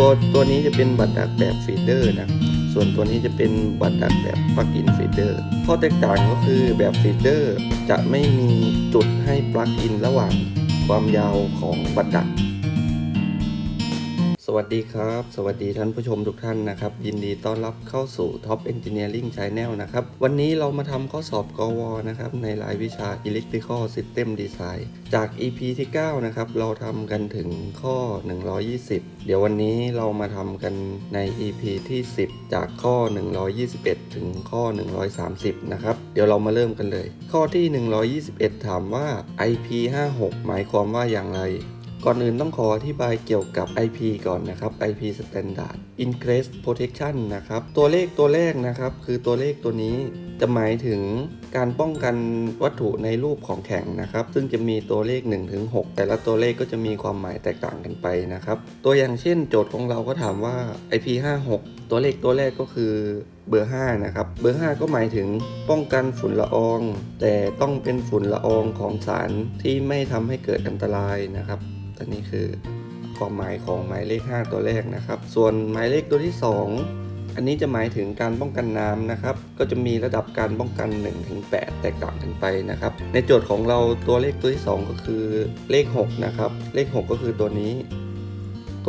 ตัวตัวนี้จะเป็นบัตรดักแบบฟีเดอร์นะส่วนตัวนี้จะเป็นบัตรดักแบบปลั๊กอินฟีเดอร์ข้อแตกต่างก็คือแบบฟีเดอร์จะไม่มีจุดให้ปลั๊กอินระหว่างความยาวของบัตรดัก สวัสดีครับ สวัสดีท่านผู้ชมทุกท่านนะครับ ยินดีต้อนรับเข้าสู่ Top Engineering Channel นะครับ วันนี้เรามาทำข้อสอบกวนะครับ ในรายวิชา Electrical System Design จาก EP ที่ 9 นะครับ เราทำกันถึงข้อ 120 เดี๋ยววันนี้เรามาทำกันใน EP ที่ 10 จากข้อ 121 ถึงข้อ 130 นะครับ เดี๋ยวเรามาเริ่มกันเลย ข้อที่ 121 ถามว่า IP56 หมายความว่าอย่างไร ก่อนอื่นต้องขออธิบายเกี่ยวกับ IP ก่อนนะครับ IP Standard Ingress Protection นะครับ ตัวเลขตัวแรกนะครับ คือตัวเลขตัวนี้จะหมายถึงการป้องกันวัตถุในรูปของแข็งนะครับ ซึ่งจะมีตัวเลข 1-6 แต่ละตัวเลขก็จะมีความหมายแตกต่างกันไปนะครับ ตัวอย่างเช่นโจทย์ของเราก็ถามว่า IP56 ตัวเลขตัวแรกก็คือเบอร์ 5 นะครับ เบอร์ 5 ก็หมายถึงป้องกันฝุ่นละออง แต่ต้องเป็นฝุ่นละอองของสารที่ไม่ทำให้เกิดอันตรายนะครับ อันนี้คือความหมายของหมายเลข 5 ตัวแรกนะครับ ส่วนหมายเลขตัวที่ 2 อันนี้จะหมายถึงการป้องกันน้ำนะครับ ก็จะมีระดับการป้องกัน 1-8 แตกต่างกันไปนะครับ ในโจทย์ของเราตัวเลขตัวที่ 2 ก็คือเลข 6 นะครับ เลข 6 ก็คือตัวนี้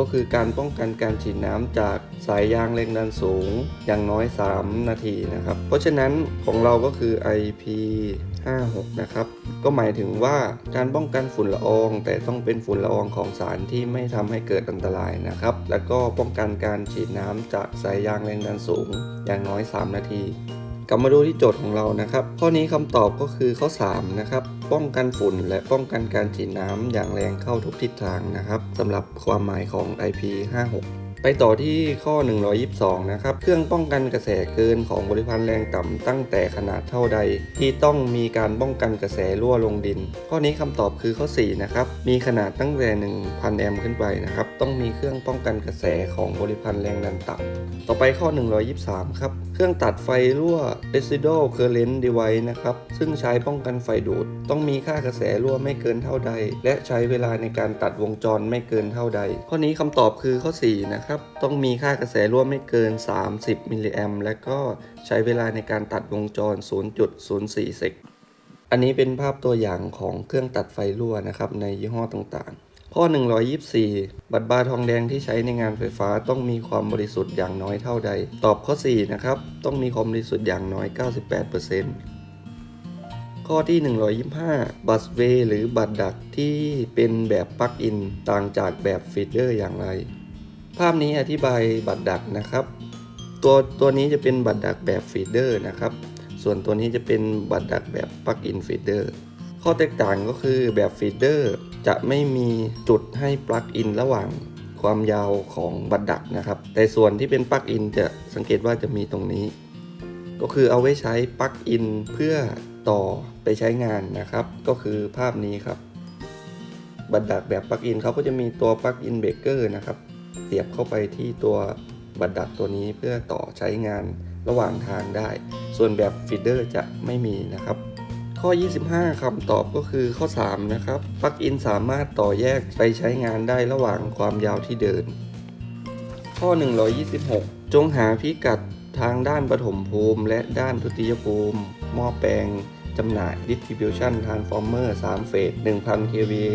ก็คือการป้องกันการฉีดน้ำจากสายยางแรงดันสูงอย่างน้อย 3 นาทีนะครับ เพราะฉะนั้นของเราก็คือ IP 56 นะครับ ก็หมายถึงว่าการป้องกันฝุ่นละออง แต่ต้องเป็นฝุ่นละอองของสารที่ไม่ทำให้เกิดอันตรายนะครับ แล้วก็ป้องกันการฉีดน้ำจากสายยางแรงดันสูง อย่างน้อย 3 นาที กลับมาดูที่โจทย์ของเรานะครับ ข้อนี้คำตอบก็คือข้อ 3 นะครับ ป้องกันฝุ่นและป้องกันการฉีดน้ำอย่างแรงเข้าทุกทิศทางนะครับสำหรับความหมายของ IP 56 ไปต่อที่ข้อ 122 นะครับ เครื่องป้องกันกระแสเกินของบริพันธ์แรงต่ำตั้งแต่ขนาดเท่าใด ที่ต้องมีการป้องกันกระแสรั่วลงดิน ข้อนี้คำตอบคือข้อ 4 นะครับ มีขนาดตั้งแต่ 1,000 แอมป์ขึ้นไปนะครับ ต้องมีเครื่องป้องกันกระแสของบริพันธ์แรงดันต่ำต่อไปข้อ 123 ครับ เครื่องตัดไฟรั่ว residual current device นะครับ ซึ่งใช้ป้องกันไฟดูด ต้องมีค่ากระแสรั่วไม่เกินเท่าใด และใช้เวลาในการตัดวงจรไม่เกินเท่าใด ข้อนี้คำตอบคือข้อ 4 นะครับต้องมีค่ากระแสร่วไม่เกิน 30 มิลลิแอมและก็ใช้เวลาในการตัดวงจร 0.04เซกอันนี้เป็นภาพตัวอย่างของเครื่องตัดไฟรั่วนะครับในยี่ห้อต่างๆ ข้อ 124 บัตรบาทองแดงที่ใช้ในงานไฟฟ้าต้องมีความบริสุทธิ์อย่างน้อยเท่าใด ตอบข้อ 4 นะครับ ต้องมีความบริสุทธิ์อย่างน้อย 98%ข้อที่ 125 บัตเวย์หรือบัตรดักที่เป็นแบบปลั๊กอินต่างจากแบบฟีดเดอร์อย่างไร ภาพนี้อธิบายบัตรดักนะครับ ตัวตัวนี้จะเป็นบัตรดักแบบฟีเดอร์นะครับ ส่วนตัวนี้จะเป็นบัตรดักแบบปลั๊กอินฟีเดอร์ข้อแตกต่างก็คือแบบฟีเดอร์จะไม่มีจุดให้ปลั๊กอินระหว่างความยาวของบัตรดักนะครับ แต่ส่วนที่เป็นปลั๊กอินจะสังเกตว่าจะมีตรงนี้ ก็คือเอาไว้ใช้ปลั๊กอินเพื่อต่อไปใช้งานนะครับ ก็คือภาพนี้ครับ บัตรดักแบบปลั๊กอินเขาก็จะมีตัวปลั๊กอินเบรกเกอร์นะครับ เสียบเข้าไปที่ตัวบัตรดักตัวนี้เพื่อต่อใช้งานระหว่างทางได้ ส่วนแบบฟีดเดอร์จะไม่มีนะครับ ข้อ 25คำตอบก็คือข้อ 3 นะครับปลั๊กอินสามารถต่อแยกไปใช้งานได้ระหว่างความยาวที่เดิน ข้อ 126 จงหาพิกัดทางด้านปฐมภูมิ และด้านทุติยภูมิหม้อแปลงจำหน่าย Distribution Transformer 3 เฟส 1000 kVA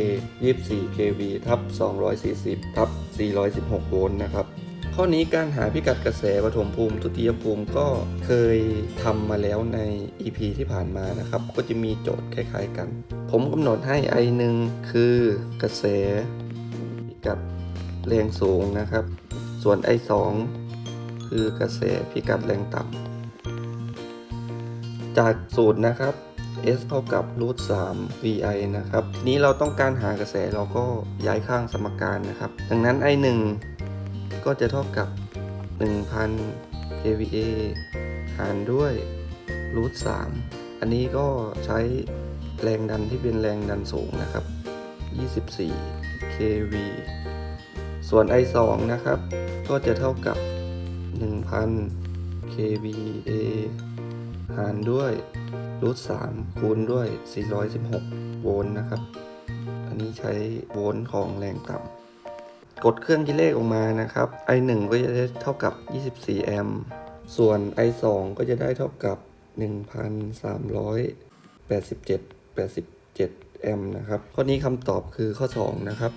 24 kV ทับ240 ทับ 416 โวลต์นะครับ ข้อนี้การหาพิกัดกระแสปฐมภูมิทุติยภูมิก็เคยทำมาแล้วใน EP ที่ผ่านมานะครับ ก็จะมีโจทย์คล้ายๆกัน ผมกำหนดให้ I 1คือกระแสพิกัดแรงสูงนะครับ ส่วน I 2คือกระแสพิกัดแรงต่ำจากสูตรนะครับ S เท่ากับรูท3 VI นะครับ ทีนี้เราต้องการหากระแสเราก็ย้ายข้างสมการนะครับ ดังนั้น I 1 ก็จะเท่ากับ 1,000 kVA หารด้วยรูท3อันนี้ก็ใช้แรงดันที่เป็นแรงดันสูงนะครับ 24 kV ส่วน I 2 นะครับ ก็จะเท่ากับ 1,000 kVA หารด้วยรูท3คูณด้วย 416 โวลต์นะครับ อันนี้ใช้โวลต์ของแรงต่ำกดเครื่องคิดเลขออกมานะครับ i1 ก็จะได้เท่ากับ 24 แอมป์ส่วน i2 ก็จะได้เท่ากับ 1,387 87 แอมป์นะครับ ข้อนี้คำตอบคือข้อ 2 นะครับ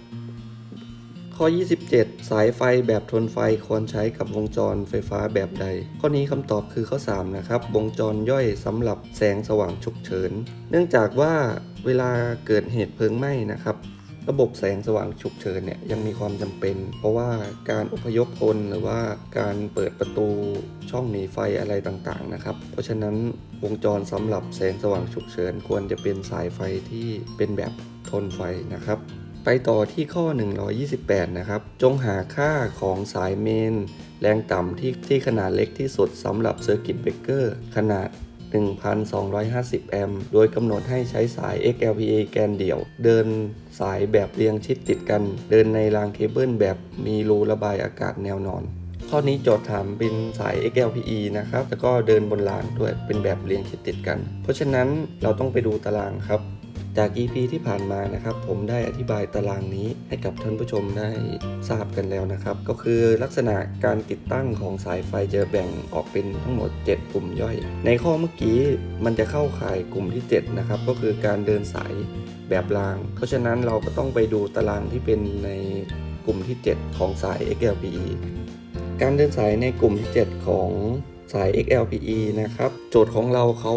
ข้อ 27 สายไฟแบบทนไฟควรใช้กับวงจรไฟฟ้าแบบใด ข้อนี้คำตอบคือข้อ 3 นะครับ วงจรย่อยสำหรับแสงสว่างฉุกเฉิน เนื่องจากว่าเวลาเกิดเหตุเพลิงไหม้นะครับ ระบบแสงสว่างฉุกเฉินเนี่ยยังมีความจำเป็น เพราะว่าการอพยพคนหรือว่าการเปิดประตูช่องหนีไฟอะไรต่างๆนะครับ เพราะฉะนั้นวงจรสำหรับแสงสว่างฉุกเฉิน ควรจะเป็นสายไฟที่เป็นแบบทนไฟนะครับ ไปต่อที่ข้อ 128 นะครับ จงหาค่าของสายเมน แรงต่ำที่ที่ขนาดเล็กที่สุดสำหรับเซอร์กิตเบรกเกอร์ขนาด 1,250 แอมป์โดยกำหนดให้ใช้สาย XLPA แกนเดี่ยว เดินสายแบบเรียงชิดติดกัน เดินในรางเคเบิลแบบมีรูระบายอากาศแนวนอน ข้อนี้โจทย์ถามเป็นสาย XLPE นะครับ แล้วก็เดินบนรางด้วยเป็นแบบเรียงชิดติดกัน เพราะฉะนั้นเราต้องไปดูตารางครับ จาก EP ที่ผ่านมานะครับ ผมได้อธิบายตารางนี้ให้กับท่านผู้ชมได้ทราบกันแล้วนะครับ ก็คือลักษณะการติดตั้งของสายไฟจะแบ่งออกเป็นทั้งหมด 7 กลุ่มย่อย ในข้อเมื่อกี้มันจะเข้าข่ายกลุ่มที่ 7 นะครับ ก็คือการเดินสายแบบราง เพราะฉะนั้นเราก็ต้องไปดูตารางที่เป็นในกลุ่มที่ 7 ของสาย XLPE การเดินสายในกลุ่มที่ 7 ของ สาย XLPE นะครับ โจทย์ของเราเขา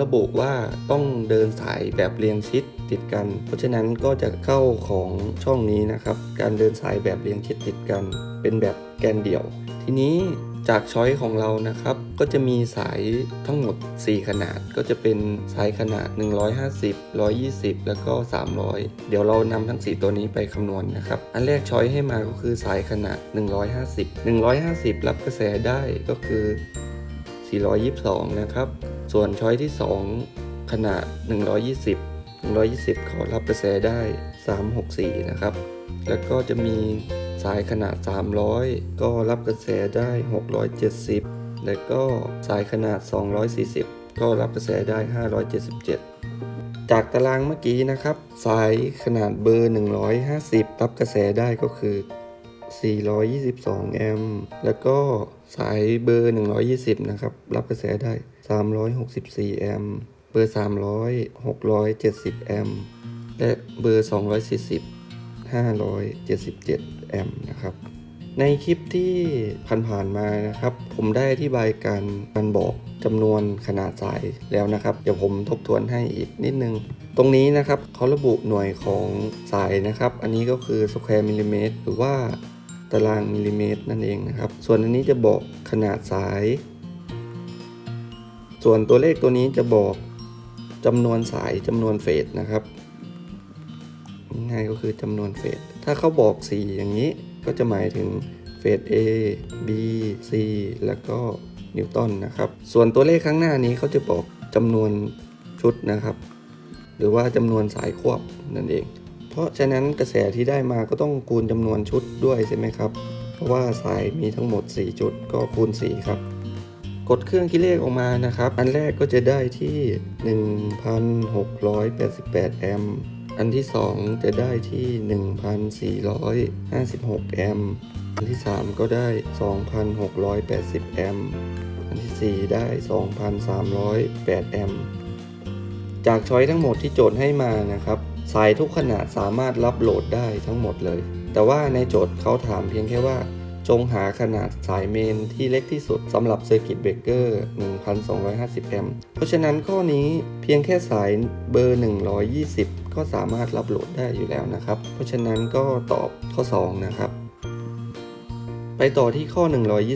ระบุว่าต้องเดินสายแบบเรียงชิดติดกัน เพราะฉะนั้นก็จะเข้าของช่องนี้นะครับ การเดินสายแบบเรียงชิดติดกัน เป็นแบบแกนเดี่ยว ทีนี้จากช้อยของเรานะครับ ก็จะมีสายทั้งหมด 4 ขนาด ก็จะเป็นสายขนาด 150 120 แล้วก็ 300 เดี๋ยวเรานำทั้ง 4 ตัวนี้ไปคำนวณนะครับ อันแรกช้อยให้มาก็คือสายขนาด 150 150 รับกระแสได้ก็คือ 422 นะครับ ส่วนช้อยที่ 2 ขนาด 120 120ขอรับกระแสได้ 364 นะครับ แล้วก็จะมีสายขนาด 300 ก็รับกระแสได้ 670 แล้วก็สายขนาด 240 ก็รับกระแสได้ 577 จากตารางเมื่อกี้นะครับ สายขนาดเบอร์ 150 รับกระแสได้ก็คือ 422 แอมป์ แล้วก็สายเบอร์ 120 นะครับ รับกระแสได้ 364 แอมป์ เบอร์ 300 670 แอมป์ และเบอร์ 240 577 แอมป์นะครับ ในคลิปที่ผ่านๆมานะครับ ผมได้อธิบายการการบอกจำนวนขนาดสายแล้วนะครับ เดี๋ยวผมทบทวนให้อีกนิดนึง ตรงนี้นะครับเขาระบุหน่วยของสายนะครับ อันนี้ก็คือ square millimeter หรือว่า ตารางมิลลิเมตรนั่นเองนะครับ ส่วนอันนี้จะบอกขนาดสาย ส่วนตัวเลขตัวนี้จะบอกจำนวนสายจำนวนเฟสนะครับ ง่ายก็คือจำนวนเฟส ถ้าเขาบอก 4 อย่างนี้ก็จะหมายถึงเฟส A B C แล้วก็นิวตันนะครับ ส่วนตัวเลขข้างหน้านี้เขาจะบอกจำนวนชุดนะครับ หรือว่าจำนวนสายควบนั่นเอง เพราะฉะนั้นกระแสที่ได้มาก็ต้องคูณจำนวนชุดด้วยใช่ไหมครับ เพราะว่าสายมีทั้งหมด 4 จุดก็คูณ 4 ครับ กดเครื่องคิดเลขออกมานะครับ อันแรกก็จะได้ที่ 1,688 แอมป์อันที่ 2 จะได้ที่ 1,456 แอมป์อันที่ 3 ก็ได้ 2,680 แอมป์อันที่ 4 ได้ 2,308 แอมป์จากช้อยทั้งหมดที่โจทย์ให้มานะครับ สายทุกขนาดสามารถรับโหลดได้ทั้งหมดเลย แต่ว่าในโจทย์เขาถามเพียงแค่ว่า จงหาขนาดสายเมนที่เล็กที่สุดสำหรับเซอร์กิตเบรกเกอร์1,250 แอมป์ เพราะฉะนั้นข้อนี้เพียงแค่สายเบอร์ 120 ก็สามารถรับโหลดได้อยู่แล้วนะครับ เพราะฉะนั้นก็ตอบข้อ 2 นะครับ ไปต่อที่ข้อ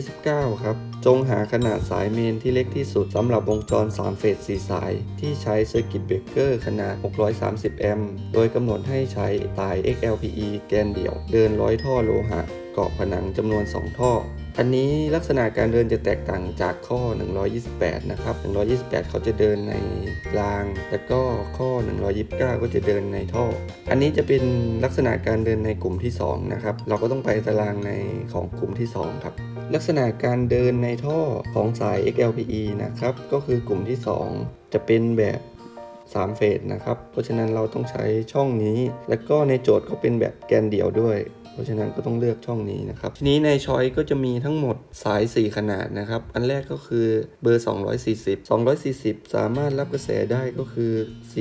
129 ครับ จงหาขนาดสายเมนที่เล็กที่สุดสำหรับวงจร 3 เฟส 4 สาย ที่ใช้เซอร์กิตเบรกเกอร์ขนาด 630 แอมป์ โดยกำหนดให้ใช้สาย XLPE แกนเดี่ยว เดินร้อยท่อโลหะเกาะผนังจำนวน 2 ท่อ อันนี้ลักษณะการเดินจะแตกต่างจากข้อ 128 นะครับ 128 เขาจะเดินในราง แล้วก็ข้อ 129 ก็จะเดินในท่อ อันนี้จะเป็นลักษณะการเดินในกลุ่มที่ 2 นะครับ เราก็ต้องไปตารางในของกลุ่มที่ 2 ครับ ลักษณะการเดินในท่อของสาย XLPE นะครับ ก็คือกลุ่มที่ 2 จะเป็นแบบ3เฟสนะครับ เพราะฉะนั้นเราต้องใช้ช่องนี้ แล้วก็ในโจทย์ก็เป็นแบบแกนเดี่ยวด้วย เพราะฉะนั้นก็ต้องเลือกช่องนี้นะครับ ทีนี้ในช้อยก็จะมีทั้งหมดสาย 4 ขนาดนะครับ อันแรกก็คือเบอร์ 240 240 สามารถรับกระแสได้ก็คือ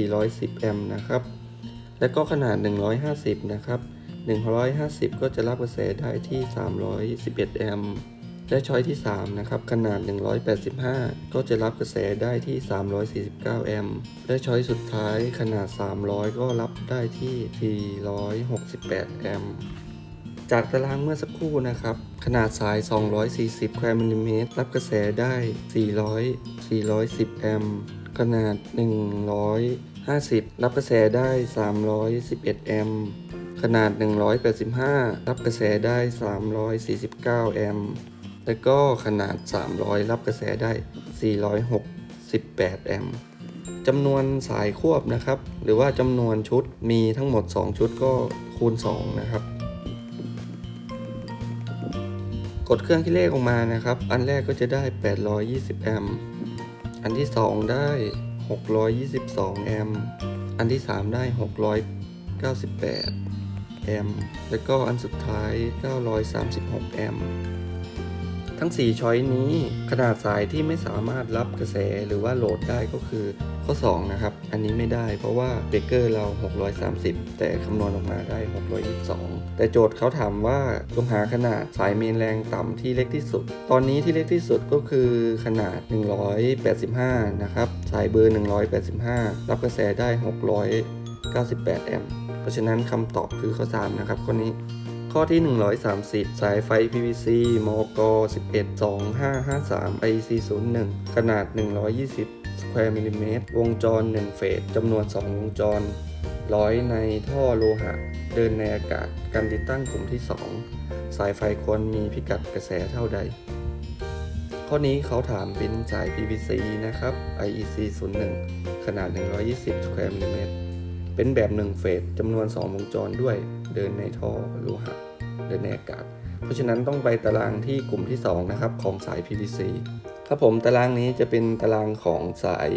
410 แอมป์นะครับ แล้วก็ขนาด 150 นะครับ 150 ก็จะรับกระแสได้ที่ 311 แอมป์และช้อยที่ 3 นะครับ ขนาด 185 ก็จะรับกระแสได้ที่ 349 แอมป์ และช้อยสุดท้ายขนาด 300 ก็รับได้ที่ 468 แอมป์ จากตารางเมื่อสักครู่นะครับ ขนาดสาย 240แควมิลลิเมตร รับกระแสได้ 400 410 แอมป์ ขนาด 150 รับกระแสได้ 311 แอมป์ ขนาด 185 รับกระแสได้ 349 แอมป์ แล้วก็ขนาด 300 รับกระแสได้ 468 แอมป์จำนวนสายควบนะครับ หรือว่าจำนวนชุดมีทั้งหมด 2 ชุดก็คูณ 2 นะครับ กดเครื่องคิดเลขออกมานะครับ อันแรกก็จะได้ 820 แอมป์ อันที่ 2 ได้ 622 แอมป์ อันที่ 3 ได้ 698 แอมป์ แล้วก็อันสุดท้าย 936 แอมป์ ทั้ง 4 ช้อยนี้ ขนาดสายที่ไม่สามารถรับกระแสหรือว่าโหลดได้ก็คือข้อ 2 นะครับ อันนี้ไม่ได้เพราะว่าเบรกเกอร์เรา 630 แต่คำนวณออกมาได้ 622 แต่โจทย์เขาถามว่าจงหาขนาดสายเมนแรงต่ำที่เล็กที่สุด ตอนนี้ที่เล็กที่สุดก็คือขนาด 185 นะครับ สายเบอร์ 185 รับกระแสได้ 698 แอมป์เพราะฉะนั้นคำตอบคือข้อ 3 นะครับข้อนี้ ข้อที่ 130 สายไฟ PVC มก 112553 IC 01 ขนาด 120 สแควร์มิลลิเมตร วงจร 1 เฟสจำนวน 2 วงจร ร้อยในท่อโลหะ เดินในอากาศ การติดตั้งกลุ่มที่ 2 สายไฟควรมีพิกัดกระแสเท่าใด ข้อนี้เขาถามเป็นสาย PVC นะครับ IEC 01 ขนาด 120 สแควร์มิลลิเมตร เป็นแบบ 1 เฟสจำนวน 2 วงจรด้วย เดินในท่อโลหะเดินในอากาศ เพราะฉะนั้นต้องไปตารางที่กลุ่มที่ 2 นะครับ ของสาย PVC ครับผมตารางนี้จะเป็นตารางของสาย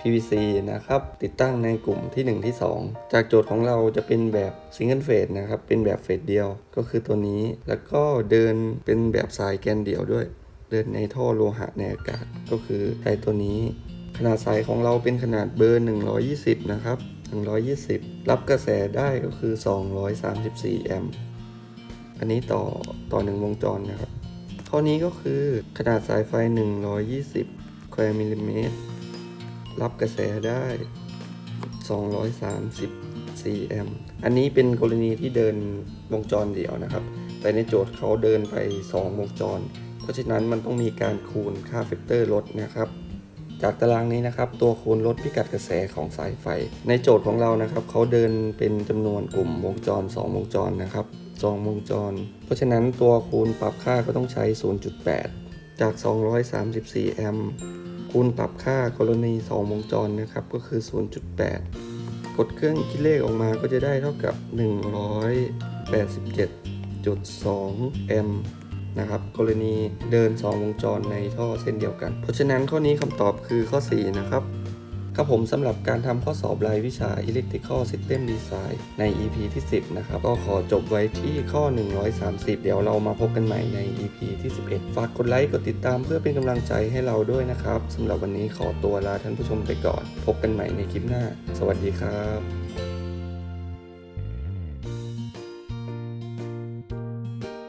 PVC นะครับติดตั้งในกลุ่มที่ 1 ที่ 2 จากโจทย์ของเราจะเป็นแบบซิงเกิลเฟสนะครับเป็นแบบเฟสเดียวก็คือตัวนี้ แล้วก็เดินเป็นแบบสายแกนเดี่ยวด้วย เดินในท่อโลหะในอากาศก็คือใช้ตัวนี้ ขนาดสายของเราเป็นขนาดเบอร์ 120 นะครับ 120 รับกระแสได้ก็คือ 234 แอมป์อันนี้ต่อต่อ 1 วงจรนะครับ ข้อนี้ก็คือขนาดสายไฟ 120แควร์มิลลิเมตร รับกระแสได้ 234 แอมป์อันนี้เป็นกรณีที่เดินวงจรเดียวนะครับ แต่ในโจทย์เขาเดินไป 2 วงจร เพราะฉะนั้นมันต้องมีการคูณค่าเฟกเตอร์ลดนะครับ จากตารางนี้นะครับ ตัวคูณลดพิกัดกระแสของสายไฟ ในโจทย์ของเรานะครับเขาเดินเป็นจำนวนกลุ่มวงจร 2 วงจรนะครับ2วงจร เพราะฉะนั้นตัวคูณปรับค่าก็ต้องใช้ 0.8 จาก 234 แอมป์คูณปรับค่ากรณี 2 วงจรนะครับก็คือ 0.8 กดเครื่องคิดเลขออกมาก็จะได้เท่ากับ 187.2 แอมป์ นะครับกรณีเดิน 2 วงจรในท่อเส้นเดียวกัน เพราะฉะนั้นข้อนี้คำตอบคือข้อ 4 นะครับครับผมสำหรับการทำข้อสอบรายวิชา Electrical System Design ใน EP ที่ 10 นะครับ ก็ขอจบไว้ที่ข้อ 130 เดี๋ยวเรามาพบกันใหม่ใน EP ที่ 11 ฝากกดไลค์ กดติดตามเพื่อเป็นกำลังใจให้เราด้วยนะครับสำหรับวันนี้ขอตัวลาท่านผู้ชมไปก่อน พบกันใหม่ในคลิปหน้า สวัสดีครับ